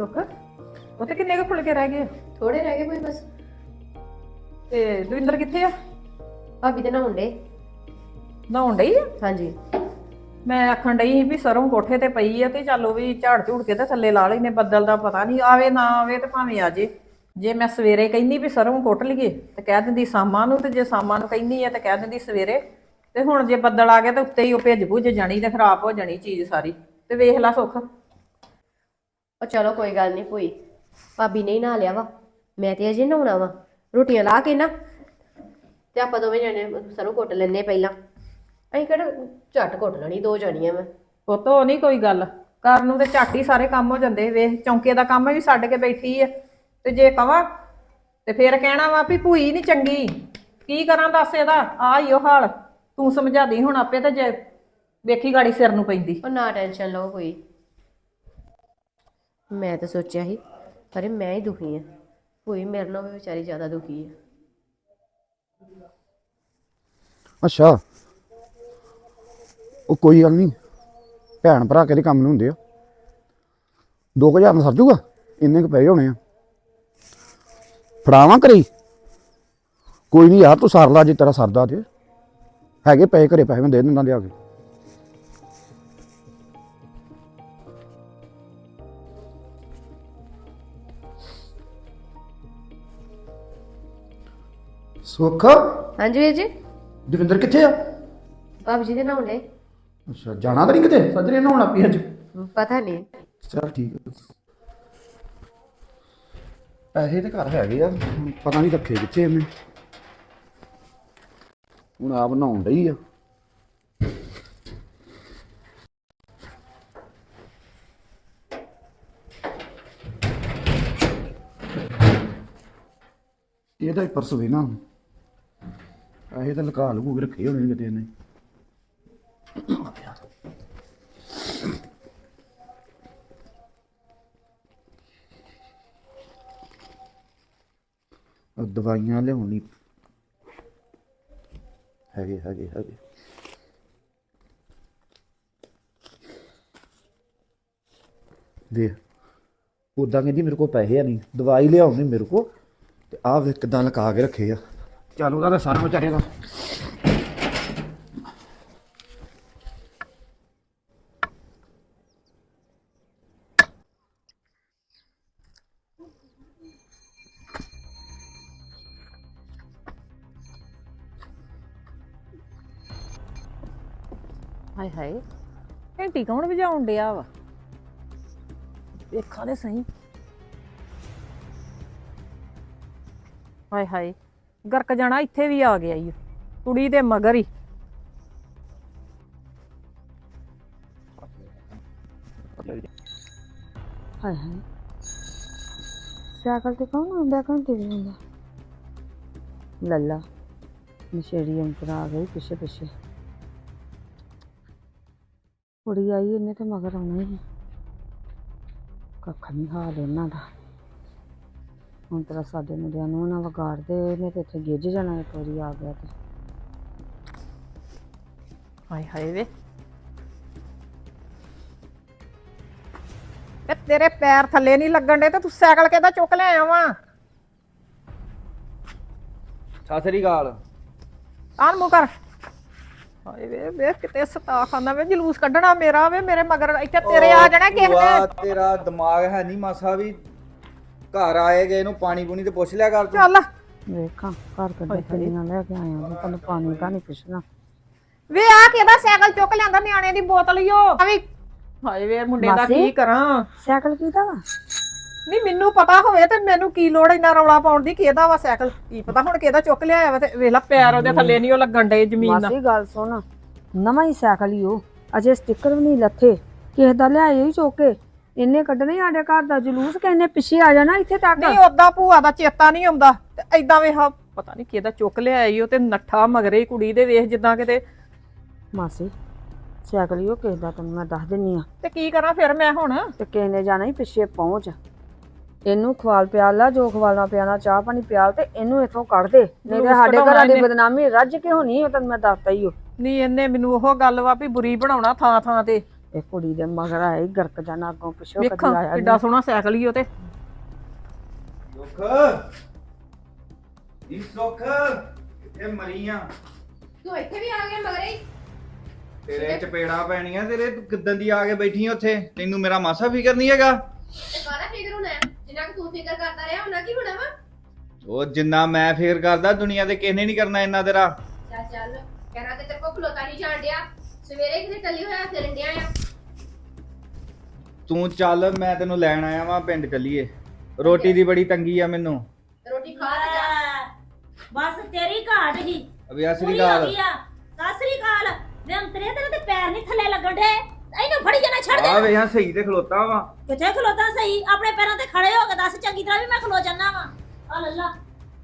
ਸੁੱਖ ਉੱਥੇ ਕਿੰਨੇ ਕੁ ਫੁਲਕੇ ਰਹਿ ਗਏ? ਥੋੜੇ ਰਹਿ ਗਏ ਕੋਈ ਬਸ। ਤੇ ਦਵਿੰਦਰ ਕਿੱਥੇ ਆ? ਭਾਬੀ ਤੇ ਨਹਾਉਣ ਡੇ ਨਹਾਉਣ ਡਈ ਆ? ਹਾਂਜੀ। ਮੈਂ ਆਖਣ ਡਈ ਸੀ ਵੀ ਸਰੋਂ ਕੋਠੇ ਤੇ ਪਈ ਆ ਤੇ ਚੱਲ ਉਹ ਵੀ ਝਾੜ ਝੂੜ ਕੇ ਤੇ ਥੱਲੇ ਲਾ ਲੈਨੇ ਬੱਦਲ ਦਾ ਪਤਾ ਨਹੀਂ ਆਵੇ ਨਾ ਆਵੇ ਤੇ ਭਾਵੇਂ ਆ ਜੇ। ਜੇ ਮੈਂ ਸਵੇਰੇ ਕਹਿੰਦੀ ਵੀ ਸਰੋਂ ਕੁੱਟ ਲਈਏ ਤੇ ਕਹਿ ਦਿੰਦੀ ਸਾਮਾਂ ਨੂੰ ਤੇ ਜੇ ਸਾਮਾਂ ਨੂੰ ਕਹਿੰਦੀ ਆ ਤੇ ਕਹਿ ਦਿੰਦੀ ਸਵੇਰੇ। ਤੇ ਹੁਣ ਜੇ ਬੱਦਲ ਆ ਗਿਆ ਤੇ ਉੱਤੇ ਹੀ ਉਹ ਭਿੱਜ ਭੁੱਜ ਜਾਣੀ ਤੇ ਖਰਾਬ ਹੋ ਜਾਣੀ ਚੀਜ਼ ਸਾਰੀ। ਤੇ ਵੇਖ ਲੈ ਸੁੱਖ। ਉਹ ਚਲੋ ਕੋਈ ਗੱਲ ਨਹੀਂ ਭੂਈ ਭਾਬੀ ਨੇ ਹੀ ਨਹਾ ਲਿਆ ਵਾ ਮੈਂ ਤੇ ਅਜੇ ਨਹਾਉਣਾ ਵਾ ਰੋਟੀਆਂ ਲਾ ਕੇ ਨਾ ਤੇ ਆਪਾਂ ਦੋਵੇਂ ਜਣੇ ਸਰੋਂ ਕੁੱਟ ਲੈਨੇ ਪਹਿਲਾਂ। ਅਸੀਂ ਕਿਹੜਾ ਝੱਟ ਕੁੱਟ ਲੈਣੀ ਦੋ ਜਣੀਆਂ ਮੈਂ ਪੁੱਤ ਉਹ ਨਹੀਂ ਕੋਈ ਗੱਲ ਕਰਨ ਨੂੰ ਤੇ ਝੱਟ ਹੀ ਸਾਰੇ ਕੰਮ ਹੋ ਜਾਂਦੇ ਵੇਖ ਚੌਂਕੇ ਦਾ ਕੰਮ ਵੀ ਛੱਡ ਕੇ ਬੈਠੀ ਆ ਤੇ ਜੇ ਕਵਾਂ ਤੇ ਫੇਰ ਕਹਿਣਾ ਵਾ ਵੀ ਭੂਈ ਨਹੀਂ ਚੰਗੀ ਕੀ ਕਰਾਂ ਦੱਸ ਇਹਦਾ ਆ ਹੀ ਉਹ ਹਾਲ ਤੂੰ ਸਮਝਾ ਦੀ ਹੁਣ ਆਪੇ ਤੇ ਜੇ ਵੇਖੀ ਗਾੜੀ ਸਿਰ ਨੂੰ ਪੈਂਦੀ। ਉਹ ਨਾ ਟੈਨਸ਼ਨ ਲਓ ਕੋਈ ਮੈਂ ਤਾਂ ਸੋਚਿਆ ਸੀ, ਪਰ ਮੈਂ ਹੀ ਦੁਖੀ ਹਾਂ। ਕੋਈ ਮੇਰੇ ਨਾਲ ਵੀ ਵਿਚਾਰੀ ਜ਼ਿਆਦਾ ਦੁਖੀ ਆ ਅੱਛਾ। ਉਹ ਕੋਈ ਗੱਲ ਨਹੀਂ, ਭੈਣ ਭਰਾ ਕਿਹਦੇ ਕੰਮ ਨੂੰ ਹੁੰਦੇ ਆ? 2000 ਨਾਲ ਸਰ ਜੂਗਾ? ਇੰਨੇ ਕੁ ਪੈਸੇ ਹੋਣੇ ਆ। ਫੜਾਵਾਂ ਕਰੀ ਕੋਈ ਨਹੀਂ ਯਾਰ, ਤੂੰ ਸਰ ਲਾ, ਜੇ ਤੇਰਾ ਸਰਦਾ ਤੇ ਹੈਗੇ ਪੈਸੇ ਘਰੇ, ਪੈਸੇ ਮੈਂ ਦੇ ਦਿੰਦਾ ਲਿਆ ਕੇ। ਸੁੱਖ? ਹਾਂਜੀ ਵੀਰ ਜੀ। ਦਵਿੰਦਰ ਕਿੱਥੇ ਆ? ਭਾਬੀ ਜੀ ਦੇ ਨਹਾਉਣ ਡੇ ਅੱਛਾ ਜਾਣਾ ਤਾਂ ਨਹੀਂ ਕਿਤੇ? ਸੱਜਰੇ ਨਹਾਉਣ ਪਈ ਅੱਜ। ਪਤਾ ਨਹੀਂ। ਚਲ ਠੀਕ ਹੈ ਪੈਸੇ ਤੇ ਘਰ ਹੈਗੇ ਆ ਪਤਾ ਨਹੀਂ ਰੱਖੇ ਕਿੱਥੇ ਇਹਨੇ। ਹੁਣ ਆਪ ਨਹਾਉਣ ਡਈ ਆ। ਇਹਦਾ ਹੀ ਪਰਸ ਵੀ ਨਾ ਅਸੀਂ ਤਾਂ ਲੁਕਾ ਲੂ ਕੇ ਰੱਖੇ ਹੋਣੇ ਕਿਤੇ ਨੇ ਦਵਾਈਆਂ ਲਿਆਉਣੀ। ਹੈਗੇ ਹੈਗੇ ਹੈਗੇ। ਦੇ ਉਦਾਂ ਕਹਿੰਦੀ ਮੇਰੇ ਕੋਲ ਪੈਸੇ ਆ ਨਹੀਂ। ਦਵਾਈ ਲਿਆਉਣੀ ਮੇਰੇ ਕੋਲ ਤੇ ਆਹ ਵੇ ਕਿਦਾਂ ਲਗਾ ਕੇ ਰੱਖੇ ਆ। ਚੱਲ ਉਹਦਾ ਤਾਂ ਸਾਰਾ ਵਿਚਾਰੇ ਦਾ। ਹਾਏ ਹਾਏ ਘੰਟੀ ਕੌਣ ਵਜਾਉਣ ਡਿਆ ਵਾ? ਵੇਖਾਂ ਦੇ ਸਹੀ। ਹਾਏ ਹਾਏ ਗਰਕ ਜਾਣਾ ਇੱਥੇ ਵੀ ਆ ਗਿਆ ਈ ਕੁੜੀ ਦੇ ਮਗਰ ਹੀ ਹਾਏ ਹਾਏ। ਸਾਈਕਲ ਤੇ ਕੌਣ ਆਉਂਦਾ ਘੰਟੇ ਦੇ ਹੁੰਦਾ ਲੱਲਾ, ਨਸ਼ੇੜੀ ਅੰਤਰ ਆ ਗਈ ਪਿੱਛੇ ਪਿੱਛੇ। ਕੁੜੀ ਆਈ, ਇਹਨੇ ਤੇ ਮਗਰ ਆਉਣਾ ਹੀ ਕੱਖ ਨਹੀਂ ਹਾਲ ਇਹਨਾਂ ਦਾ। ਹੁਣ ਤੇਰਾ ਸਾਡੇ ਮੁੰਡਿਆਂ ਨੂੰ ਨਾ ਵਿਗਾੜਦੇ ਇਹਨੇ ਤੇ ਇੱਥੇ ਗਿੱਜ ਜਾਣਾ ਇੱਕ ਵਾਰੀ ਆ ਗਿਆ ਤੇ। ਹਾਏ ਹਾਏ ਵੇ। ਵੇ ਤੇਰੇ ਪੈਰ ਥੱਲੇ ਨਹੀਂ ਲੱਗਣ ਦੇ ਤੇ ਤੂੰ ਸਾਈਕਲ ਕਿਹਦਾ ਚੁੱਕ ਲੈ ਆਇਆ ਵਾ ਸਤਿ ਸ੍ਰੀ ਅਕਾਲ। ਆਨ ਮੂੰਹ ਕਰ। ਹਾਏ ਵੇ ਵੇ ਕਿਤੇ ਸਤਾ ਖਾਂਦਾ ਵੇ ਜਲੂਸ ਕੱਢਣਾ ਮੇਰਾ ਵੇ ਮੇਰੇ ਮਗਰ ਇੱਥੇ ਤੇਰੇ ਆ ਜਾਣਾ ਕਿਸੇ ਨੇ। ਤੇਰਾ ਦਿਮਾਗ ਹੈ ਨਹੀਂ ਮਾਸਾ ਵੀ। ਘਰ ਆਏ ਗਏ ਨੂੰ ਪਾਣੀ ਪੂਣੀ ਤੇ ਪੁੱਛ ਲਿਆ ਕਰ ਤੂੰ। ਚੱਲ। ਵੇਖਾਂ ਘਰ ਕੱਢੇ ਪੀਣਾ ਲੈ ਕੇ ਆਇਆ ਮੈਂ ਤੈਨੂੰ ਪਾਣੀ ਦਾ ਨਹੀਂ ਪੁੱਛਣਾ। ਵੇ ਆ ਕਿਹਦਾ ਸਾਈਕਲ ਚੁੱਕ ਲਿਆਂਦਾ ਨਿਆਣੇ ਦੀ ਬੋਤਲ ਆ ਵੀ ਹਾਏ ਵੇ ਮੁੰਡੇ ਦਾ ਮਾਸੀ? ਕੀ ਕਰਾਂ? ਸਾਈਕਲ ਕਿਹਦਾ ਵਾ? ਨਹੀਂ ਮੈਨੂੰ ਪਤਾ ਹੋਵੇ ਤੇ ਮੈਨੂੰ ਕੀ ਲੋੜ ਇੰਨਾ ਰੌਲਾ ਪਾਉਣ ਦੀ ਕਿਹਦਾ ਵਾ ਸਾਈਕਲ? ਕੀ ਪਤਾ ਹੁਣ ਕਿਹਦਾ ਚੁੱਕ ਲਿਆਇਆ ਵਾ ਤੇ ਵੇਖ ਲਾ ਪੈਰ ਉਹਦੇ ਥੱਲੇ ਨਹੀਂ ਉਹ ਲੱਗਣ ਡੇ ਜ਼ਮੀਨ ਨਾਲ। ਮਾਸੀ ਗੱਲ ਸੁਣ। ਨਵਾਂ ਹੀ ਸਾਈਕਲ ਹੀ ਉਹ। ਅਜੇ ਸਟicker ਵੀ ਨਹੀਂ ਲੱਥੇ। ਕਿਸੇ ਦਾ ਲਿਆਏ ਹੀ ਚੋਕੇ ਇਹਨੇ ਕੱਢਣੇ ਸਾਡੇ ਘਰ ਦਾ ਜਲੂਸ ਕਿੰਨੇ ਪਿੱਛੇ ਆ ਜਾਣਾ ਇੱਥੇ ਤੱਕ? ਨਹੀਂ ਓਦਾਂ ਭੂਆ ਦਾ ਚੇਤਾ ਨਹੀਂ ਆਉਂਦਾ। ਤੇ ਐਦਾਂ ਵੇਖ ਪਤਾ ਨਹੀਂ ਕਿਹਦਾ ਚੁੱਕ ਲਿਆਇਆ ਈ ਉਹ ਤੇ ਨੱਠਾ ਮਗਰੇ ਹੀ ਕੁੜੀ ਦੇ ਵੇਖ ਜਿੱਦਾਂ ਕਿਤੇ। ਮਾਸੀ ਸਾਈਕਲ ਹੀ ਉਹ ਕਿਸੇ ਦਾ ਤੈਨੂੰ ਮੈਂ ਦੱਸ ਦਿੰਨੀ ਆ। ਤੇ ਕੀ ਕਰਾਂ ਫਿਰ ਮੈਂ ਹੁਣ? ਤੇ ਕਿਸੇ ਨੇ ਜਾਣਾ ਹੀ ਪਿੱਛੇ ਪਹੁੰਚ। ਇਹਨੂੰ ਖਵਾਲ ਪਿਆਲ ਲਾ ਜੋ ਖਵਾਲਣਾ ਪਿਆਣਾ ਚਾਹ ਪਾਣੀ ਪਿਆਲ ਤੇ ਇਹਨੂੰ ਇੱਥੋਂ ਕੱਢ ਦੇ। ਨਹੀਂ ਤੇ ਸਾਡੇ ਘਰਾਂ ਦੀ। ਬਦਨਾਮੀ ਰੱਜ ਕੇ ਹੋਣੀ ਉਹ ਤੈਨੂੰ ਮੈਂ ਦੱਸਤਾ ਹੀ ਉਹ ਨਹੀਂ ਇਹਨੇ ਮੈਨੂੰ ਉਹ ਗੱਲ ਵਾ ਵੀ ਬੁਰੀ ਬਣਾਉਣਾ ਥਾਂ ਥਾਂ ਤੇ। ਇਹ ਕੁੜੀ ਦੇ ਮਗਰ ਆਏ ਗਰਕ ਜਾਣਾ ਅੱਗੋਂ ਪਿੱਛੋਂ ਕਦੀ ਵੇਖਾਂ ਆਇਆ ਕਿੱਡਾ ਸੋਹਣਾ ਸਾਈਕਲ ਹੀ ਉਹ ਤੇ। ਸੁੱਖ ਇਹ ਸੁੱਖ। ਕਿੱਥੇ ਮਰੀਆਂ ਤੂੰ ਇੱਥੇ ਵੀ ਆ ਗਿਆ ਮਗਰੇ ਹੀ। ਤੇਰੇ ਚਪੇੜਾ ਪੈਣੀਆਂ ਤੇਰੇ ਤੂੰ ਕਿੱਦਾਂ ਦੀ ਆ ਕੇ ਬੈਠੀ ਆ ਉੱਥੇ? ਤੈਨੂੰ ਮੇਰਾ ਮਾਸਾ ਫਿਕਰ ਨਹੀਂ ਹੈਗਾ? ਤੇ ਕਾਹਦਾ ਫਿਕਰ ਹੋਣਾ ਹੈ? ਜਿੰਨਾ ਕਿ ਤੂੰ ਫਿਕਰ ਕਰਦਾ ਰਿਹਾ ਉਹਨਾਂ ਕੀ ਹੋਣਾ ਵਾ? ਉਹ ਜਿੰਨਾ ਮੈਂ ਫਿਕਰ ਕਰਦਾ ਦੁਨੀਆ ਤੇ ਕਿਸੇ ਨੇ ਨਹੀਂ ਕਰਨਾ ਇੰਨਾ ਤੇਰਾ? ਚੱਲ ਚੱਲ। ਕਹਿਣਾ ਤੇ ਤੇਰੇ ਕੋ ਖਲੋਤਾ ਨਹੀਂ ਜਾਣ ਡਿਆ। ਸਵੇਰੇ ਕਿਤੇ ਟੱਲੀ ਹੋਇਆ ਫਿਰਨ ਡਿਆ ਆ। ਤੂੰ ਚੱਲ ਮੈਂ ਤੈਨੂੰ ਲੈਣ ਆਇਆ ਵਾਂ ਪਿੰਡ ਚੱਲੀਏ। ਰੋਟੀ ਦੀ ਬੜੀ ਤੰਗੀ ਆ ਮੈਨੂੰ। ਰੋਟੀ ਖਾ ਤੇ ਜਾ। ਬਸ ਤੇਰੀ ਘਾਟ ਹੀ। ਅਬੇ ਹੋ ਗੱਲ ਸਾਸਰੀ ਕਾਲ ਵੇ ਅੰਤਰੇ ਤੇਰੇ ਤੇ ਪੈਰ ਨਹੀਂ ਥੱਲੇ ਲੱਗਣ ਦੇ ਇਹਨੂੰ ਫੜੀ ਜਾਣਾ ਛੱਡ ਆ ਦੇ ਵੇ ਹਾਂ ਸਹੀ ਤੇ ਖਲੋਤਾ ਵਾਂ। ਕਿੱਥੇ ਖਲੋਤਾ ਸਹੀ? ਆਪਣੇ ਪੈਰਾਂ ਤੇ ਖੜੇ ਹੋ ਕੇ ਦੱਸ ਚੰਗੀ ਤਰ੍ਹਾਂ ਵੀ ਮੈਂ ਖਲੋ ਜਾਣਾ ਵਾ। ਆ ਲੱਲਾ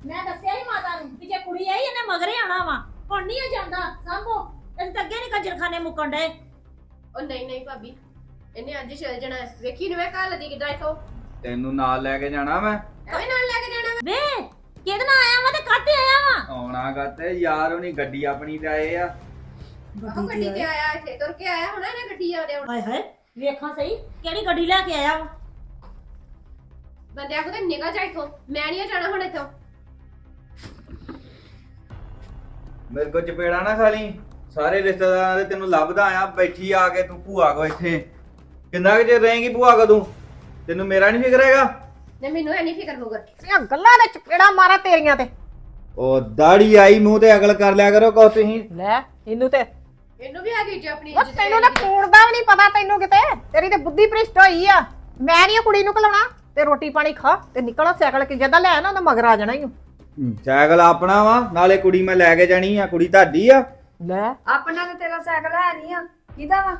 ਮੈਂ ਦੱਸਿਆ ਹੀ ਮਾਤਾ ਨੂੰ ਕਿ ਜੇ ਕੁੜੀ ਆਈ ਇਹਨੇ ਮਗਰੇ ਆਣਾ ਵਾ। ਹੁਣ ਨਹੀਂ ਜਾਂਦਾ। ਸੰਭੋ। ਇਹ ਤਾਂ ਅੱਗੇ ਨਹੀਂ ਕੰਜਰਖਾਨੇ ਮੁੱਕਣ ਦੇ ਉਹ ਨਹੀਂ ਨਹੀਂ ਭਾਬੀ। ਇਹਨੇ ਅੱਜ ਚੱਲ ਜਾਣਾ ਹੈ। ਵੇਖੀ ਨੂੰ ਮੈਂ ਘਰ ਦੀ ਕਿਦਾਂ ਇਥੋਂ? ਤੈਨੂੰ ਨਾਲ ਲੈ ਕੇ ਜਾਣਾ ਮੈਂ? ਐਵੇਂ ਨਾਲ ਲੈ ਕੇ ਜਾਣਾ ਵਾ। ਵੇ ਕਿਹਦੇ ਨਾਲ ਆਇਆ ਵਾ ਤੇ ਕਾਤੇ ਆਇਆ ਵਾ? ਆਉਣਾ ਗੱਤੇ ਯਾਰ ਉਹਨੀ ਗੱਡੀ ਆਪਣੀ ਤੇ ਆਏ ਆ। ਉਹ ਗੱਡੀ ਤੇ ਆਇਆ ਇੱਥੇ ਤੁਰ ਕੇ ਆਇਆ ਹੋਣਾ ਇਹਨੇ ਗੱਡੀ ਆਦੇ ਹੁਣ। ਹਾਏ ਹਾਏ ਵੇਖਾਂ ਸਹੀ ਕਿਹੜੀ ਗੱਡੀ ਲੈ ਕੇ ਆਇਆ ਵਾ? ਬੰਦਿਆਂ ਕੋ ਤੇ ਨਿਕਲ ਜਾ ਇਥੋਂ। ਮੈਂ ਨਹੀਂ ਜਾਣਾ ਹੁਣ ਇਥੋਂ। ਮੇਰੇ ਕੋ ਚਪੇੜਾ ਨਾ ਖਾ ਲਈ ਸਾਰੇ ਰਿਸ਼ਤੇਦਾਰਾਂ ਦੇ ਤੈਨੂੰ ਲੱਭਦਾ ਆ ਬੈਠੀ ਆ ਕੇ ਤੂੰ ਭੂਆ ਕੋ ਇੱਥੇ। ਕਿੰਨਾ ਕੁ ਚਿਰ ਰਹੇਂਗੀ ਭੂਆ ਕੋ ਤੂੰ ਤੈਨੂੰ ਮੇਰਾ ਨਹੀਂ ਫਿਕਰ ਹੈਗਾ? ਨੇ ਮੈਨੂੰ ਐ ਨਹੀਂ ਫਿਕਰ ਹੋਗਾ ਇਹ ਗੱਲਾਂ ਦੇ ਚਪੇੜਾ ਮਾਰਾ ਤੇਰੀਆਂ ਤੇ। ਉਹ ਦਾੜੀ ਆਈ ਮੂੰਹ ਤੇ ਅਗਲ ਕਰ ਲਿਆ ਕਰੋ ਕੋ ਤੁਸੀਂ। ਲੈ ਇਹਨੂੰ ਤੇ ਇਹਨੂੰ ਵੀ ਆ ਗਈ ਜੀ ਆਪਣੀ ਉਹ ਇੱਜ਼ਤ ਤੈਨੂੰ ਨਾ ਲੈਣ ਦੀ। ਕੂਣ ਦਾ ਵੀ ਨਹੀਂ ਪਤਾ ਤੈਨੂੰ ਕਿਤੇ। ਤੇਰੀ ਤੇ ਬੁੱਧੀ ਭ੍ਰਿਸ਼ਟ ਹੋਈ ਆ। ਮੈਂ ਨਹੀਂ ਕੁੜੀ ਨੂੰ ਕਲਾਉਣਾ ਤੇ ਰੋਟੀ ਪਾਣੀ ਖਾ ਤੇ ਨਿਕਲਾ ਸਾਈਕਲ ਕਿ ਜਦਾਂ ਲੈ ਨਾ ਉਹਦਾ ਮਗਰ ਆ ਜਾਣਾ ਹੀ ਸਾਈਕਲ ਆਪਣਾ ਵਾ ਨਾਲੇ ਕੁੜੀ ਮੈਂ ਲੈ ਕੇ ਜਾਣੀ ਆ ਕੁੜੀ ਤੁਹਾਡੀ ਆ। ਲੈ। ਆਪਣਾ ਤੇ ਤੇਰਾ ਸਾਈਕਲ ਹੈ ਨਹੀਂ ਆ। ਕਿਹਦਾ ਵਾ?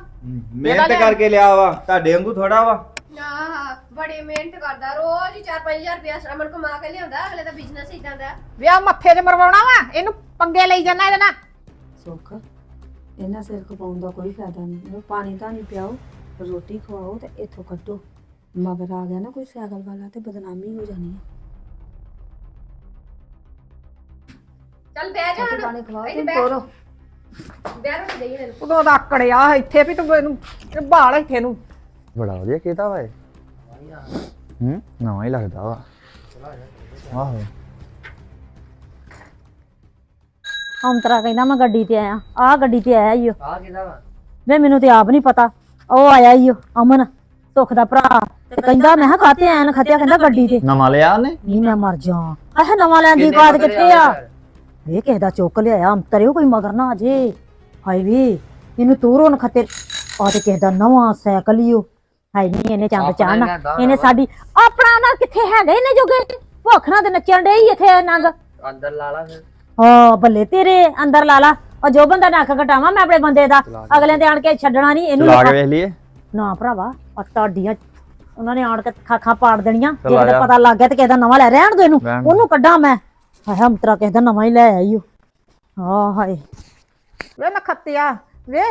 ਮਿਹਨਤ ਕਰਕੇ ਲਿਆ ਵਾ ਤੁਹਾਡੇ ਵਾਂਗੂ ਥੋੜਾ ਵਾ। ਆਹ ਬੜੀ ਮਿਹਨਤ ਕਰਦਾ ਰੋਜ਼ ਹੀ 4-5000 ਰੁਪਇਆ ਸ਼ਰਮਨ ਕਮਾ ਕੇ ਲਿਆਉਂਦਾ ਅਗਲੇ ਦਾ ਬਿਜ਼ਨਸ ਇਦਾਂ ਦਾ। ਵਿਆਹ ਮੱਥੇ 'ਚ ਮਰਵਾਉਣਾ ਵਾ ਇਹਨੂੰ ਪੰਗੇ ਲਈ ਜਾਣਾ ਇਹਦੇ ਨਾਲ। ਸੁੱਖ ਇਹਨਾਂ ਸਿਰ ਖਪਾਉਣ ਦਾ ਕੋਈ ਫਾਇਦਾ ਨਹੀਂ। ਇਹਨੂੰ ਪਾਣੀ ਤਾਂ ਨਹੀਂ ਪਿਆਓ ਰੋਟੀ ਖਵਾਓ ਤੇ ਇੱਥੋਂ ਕੱਢੋ। ਮਗਰ ਆ ਗਿਆ ਨਾ ਕੋਈ ਸਾਈਕਲ ਵਾਲਾ ਤੇ ਬਦਨਾਮੀ ਹੋ ਜਾਣੀ ਹੈ ਚੱਲ ਬਹਿ ਜਾ ਪਾਣੀ ਖਵਾਓ ਤੇ ਤੋਰੋ। ਬਹਿ ਰੋਟੀ ਦੇਈ ਮੈਨੂੰ। ਉਦੋਂ ਦਾ ਆਕੜਿਆ ਇੱਥੇ ਵੀ ਤੂੰ ਇਹਨੂੰ ਇਹ ਬਾਲ ਇੱਥੇ ਨੂੰ। ਬੜਾ ਵਧੀਆ ਕੀਤਾ ਵਾ ਇਹ। ਹੂੰ ਨਵਾਂ ਹੀ ਲੱਗਦਾ ਵਾ। ਆਹੋ। ਅੰਤਰਾ ਕਹਿੰਦਾ ਮੈਂ ਗੱਡੀ ਤੇ ਆਇਆ ਆ ਗੱਡੀ ਤੇ ਆਇਆ ਈਓ ਆ ਕਿਹਦਾ ਵਾ? ਵੇ ਮੈਨੂੰ ਤੇ ਆਪ ਨਹੀਂ ਪਤਾ ਉਹ ਆਇਆ ਈਓ ਅਮਨ ਸੁੱਖ ਦਾ ਭਰਾ। ਤੇ ਕਹਿੰਦਾ ਮੈਂ ਕਿਹਾ ਕਾਤੇ ਆਇਆ ਨਾ ਖਤਿਆ ਕਹਿੰਦਾ ਗੱਡੀ ਤੇ। ਨਵਾਂ ਲਿਆ ਉਹਨੇ? ਨਹੀਂ ਮੈਂ ਮਰ ਜਾ। ਆਹ ਨਵਾਂ ਲੈਣ ਦੀ ਬਾਤ ਕਿੱਥੇ ਆ? ਇਹ ਕਿਸੇ ਦਾ ਚੁੱਕ ਲਿਆਇਆ ਅੰਤਰਿਓ ਕੋਈ ਮਗਰ ਨਾ ਅਜੇ ਹਾਏ ਵੀ ਇਹਨੂੰ ਤੂਰੋਂ ਖਤੇ। ਆ ਤੇ ਕਿਸੇ ਦਾ ਨਵਾਂ ਸਾਈਕਲ ਈਓ ਹਾਏ ਨਹੀਂ ਇਹਨੇ ਚੰਦ ਚਾਹਨਾ ਇਹਨੇ ਸਾਡੀ ਆਪਣਾ ਨਾ ਕਿੱਥੇ ਹੈਗਾ ਇਹਨੇ ਜੋਗੇ? ਭੁੱਖ ਨਾਲ ਤੇ ਨੱਚਣ ਡੇ ਹੀ ਇੱਥੇ ਨੰਗ। ਅੰਦਰ ਲਾ ਲਾ ਫਿਰ। ਹਾਂ ਬੱਲੇ ਤੇਰੇ ਅੰਦਰ ਲਾ ਲਾ। ਉਹ ਜੋ ਬੰਦਾ ਨੱਕ ਕਟਾਵਾਂ ਮੈਂ ਆਪਣੇ ਬੰਦੇ ਦਾ। ਅਗਲੇ ਤੇ ਆਣ ਕੇ ਛੱਡਣਾ ਨਹੀਂ ਇਹਨੂੰ ਚਲਾ ਕੇ ਵੇਖ ਲਈਏ। ਨਾ ਭਰਾਵਾ ਆ ਤੁਹਾਡੀਆਂ ਉਹਨਾਂ ਨੇ ਆਣ ਕੇ ਖਾਖਾਂ ਪਾੜ ਦੇਣੀਆਂ। ਜੇ। ਪਤਾ ਲੱਗ ਗਿਆ ਤੇ ਕਿਸੇ ਦਾ ਨਵਾਂ ਲੈ ਰਹਿਣ ਦੋ ਇਹਨੂੰ। ਦੇ। ਉਹਨੂੰ ਕੱਢਾਂ ਮੈਂ। ਹਾਏ ਹਮਤਰਾ ਕਿਸੇ ਦਾ ਨਵਾਂ ਹੀ ਲੈ ਆਈਓ ਹਾਂ ਹਾਏ। ਵੇ ਨਖੱਤਿਆ ਵੇ